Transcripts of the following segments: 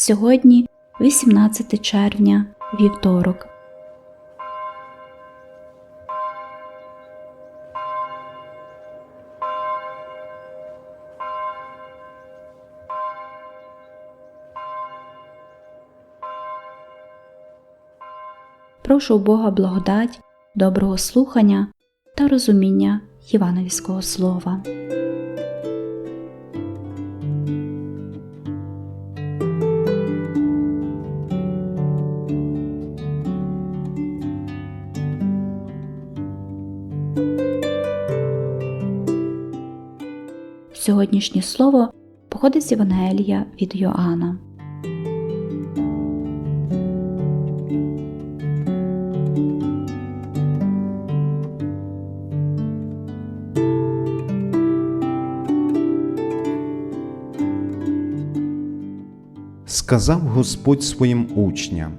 Сьогодні 18 червня, вівторок. Прошу у Бога благодать, доброго слухання та розуміння Євангельського слова. Сьогоднішнє слово походить з Євангелія від Йоанна. Сказав Господь своїм учням: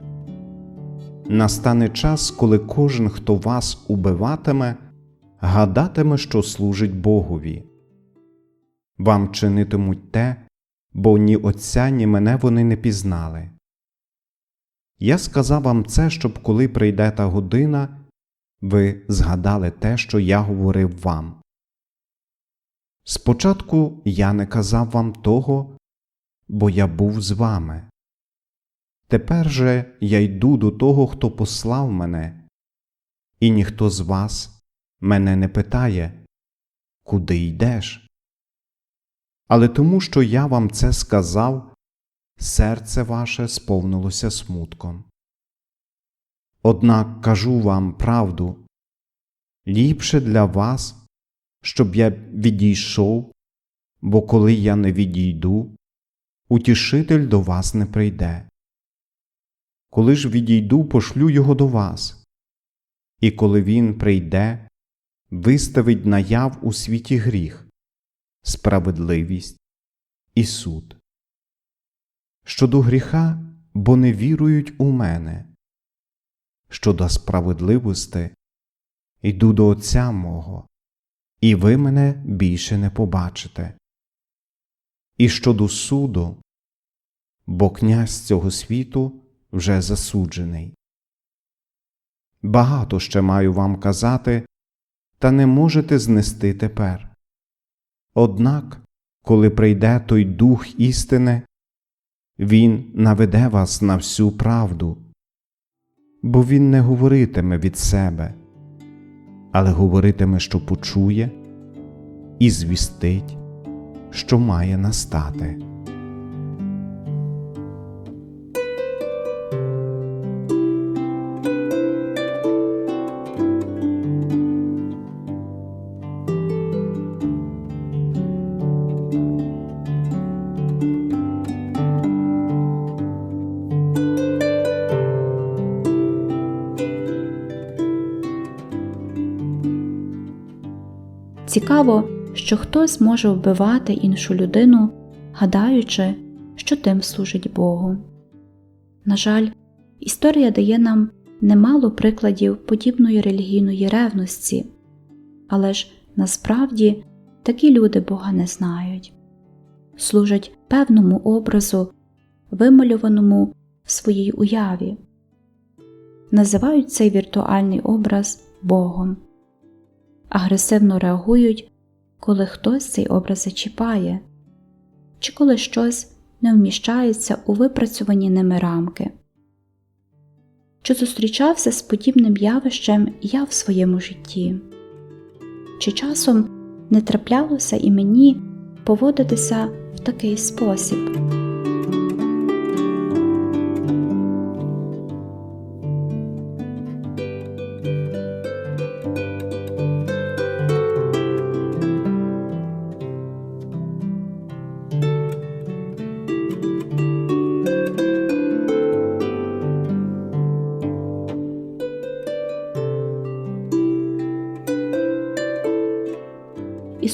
Настане час, коли кожен, хто вас убиватиме, гадатиме, що служить Богові. Вам чинитимуть те, бо ні Отця, ні мене вони не пізнали. Я сказав вам це, щоб коли прийде та година, ви згадали те, що я говорив вам. Спочатку я не казав вам того, бо я був з вами. Тепер же я йду до того, хто послав мене, і ніхто з вас мене не питає, куди йдеш. Але тому, що я вам це сказав, серце ваше сповнилося смутком. Однак кажу вам правду ліпше для вас, щоб я відійшов, бо коли я не відійду, утішитель до вас не прийде. Коли ж відійду, пошлю його до вас, і коли він прийде, виставить наяв у світі гріх, справедливість і суд. Щодо гріха, бо не вірують у мене, щодо справедливості, йду до Отця мого, і ви мене більше не побачите. І щодо суду, бо князь цього світу вже засуджений. Багато ще маю вам казати, та не можете знести тепер. Однак, коли прийде той Дух істини, Він наведе вас на всю правду, бо Він не говоритиме від себе, але говоритиме, що почує, і звістить, що має настати. Цікаво, що хтось може вбивати іншу людину, гадаючи, що тим служить Богу. На жаль, історія дає нам немало прикладів подібної релігійної ревності, але ж насправді такі люди Бога не знають, служать певному образу, вималюваному в своїй уяві, називають цей віртуальний образ Богом агресивно реагують, коли хтось цей образ зачіпає, чи коли щось не вміщається у випрацьовані ними рамки. Чи зустрічався з подібним явищем я в своєму житті? Чи часом не траплялося і мені поводитися в такий спосіб?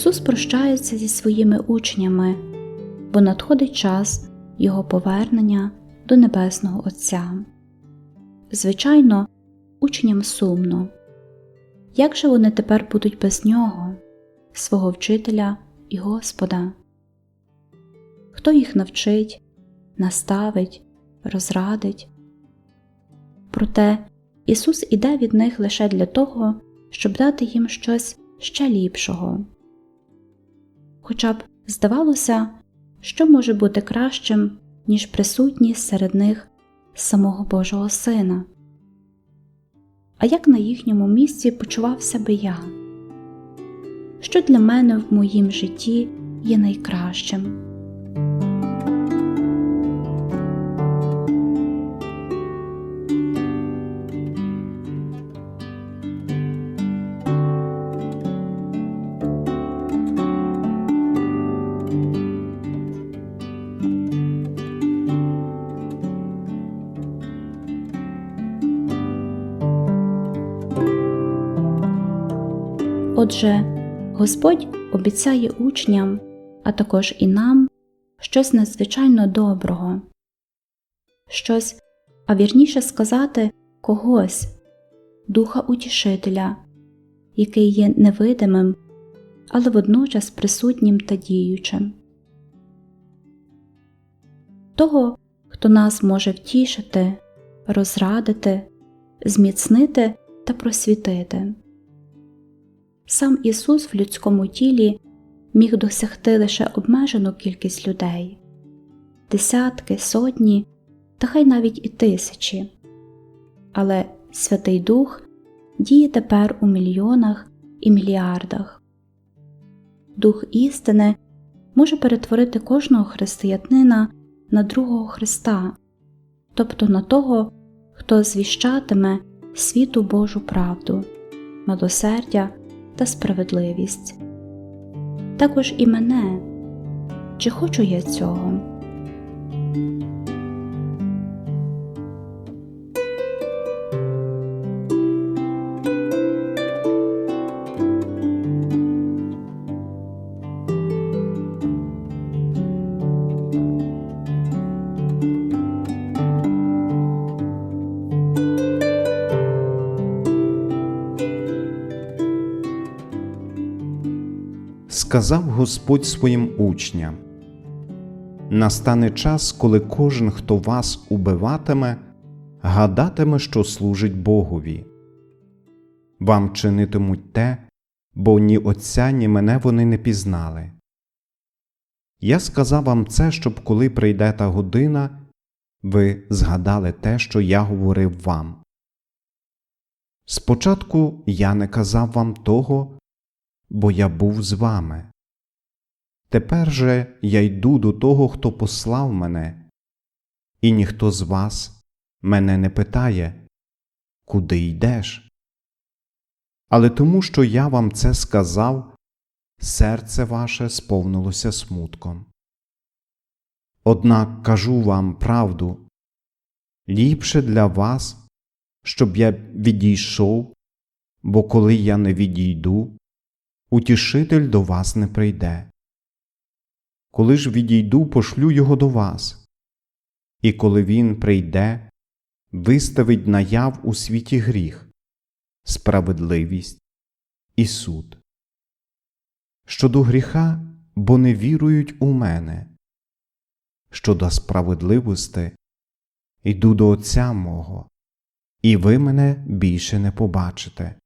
Ісус прощається зі своїми учнями, бо надходить час Його повернення до Небесного Отця. Звичайно, учням сумно. Як же вони тепер будуть без нього, свого вчителя і Господа? Хто їх навчить, наставить, розрадить. Проте Ісус іде від них лише для того, щоб дати їм щось ще ліпшого. Хоча б здавалося, що може бути кращим, ніж присутність серед них самого Божого Сина. А як на їхньому місці почувався би я? Що для мене в моїм житті є найкращим? Отже, Господь обіцяє учням, а також і нам щось надзвичайно доброго, щось, а вірніше сказати, когось, Духа Утішителя, який є невидимим, але водночас присутнім та діючим. Того, хто нас може втішити, розрадити, зміцнити та просвітити. Сам Ісус в людському тілі міг досягти лише обмежену кількість людей десятки, сотні та хай навіть і тисячі. Але Святий Дух діє тепер у мільйонах і мільярдах. Дух істини може перетворити кожного християнина на другого Христа, тобто на того, хто звіщатиме світу Божу правду, милосердя та справедливість. Також і мене, чи хочу я цього? Сказав Господь своїм учням Настане час, коли кожен, хто вас убиватиме, гадатиме, що служить Богові. Вам чинитимуть те, бо ні Отця, ні мене вони не пізнали. Я сказав вам це, щоб коли прийде та година, ви згадали те, що я говорив вам. Спочатку я не казав вам того, бо я був з вами. Тепер же я йду до того, хто послав мене, і ніхто з вас мене не питає, куди йдеш. Але тому, що я вам це сказав, серце ваше сповнилося смутком. Однак кажу вам правду ліпше для вас, щоб я відійшов, бо коли я не відійду, утішитель до вас не прийде. Коли ж відійду, пошлю його до вас, і коли він прийде, виставить наяв у світі гріх, справедливість і суд. Щодо гріха, бо не вірують у мене, щодо справедливості, йду до Отця мого, і ви мене більше не побачите.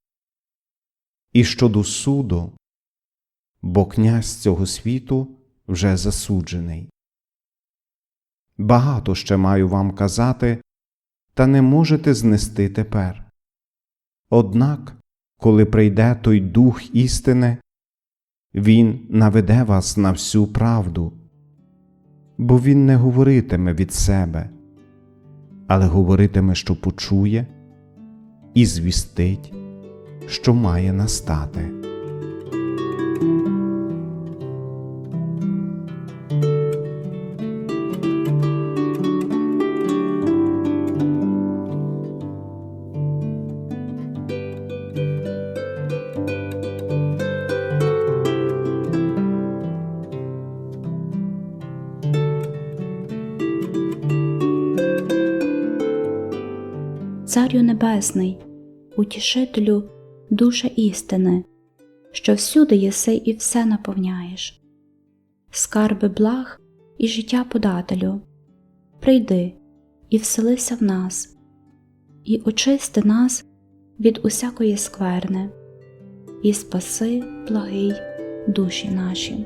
І щодо суду, бо князь цього світу вже засуджений. Багато ще маю вам казати, та не можете знести тепер. Однак, коли прийде той Дух істини, Він наведе вас на всю правду, бо Він не говоритиме від себе, але говоритиме, що почує, і звістить, що має настати. Царю Небесний, утішителю душа істини, що всюди єси і все наповняєш, скарби благ і життя подателю, прийди і вселися в нас, і очисти нас від усякої скверни, і спаси, благий, душі наші.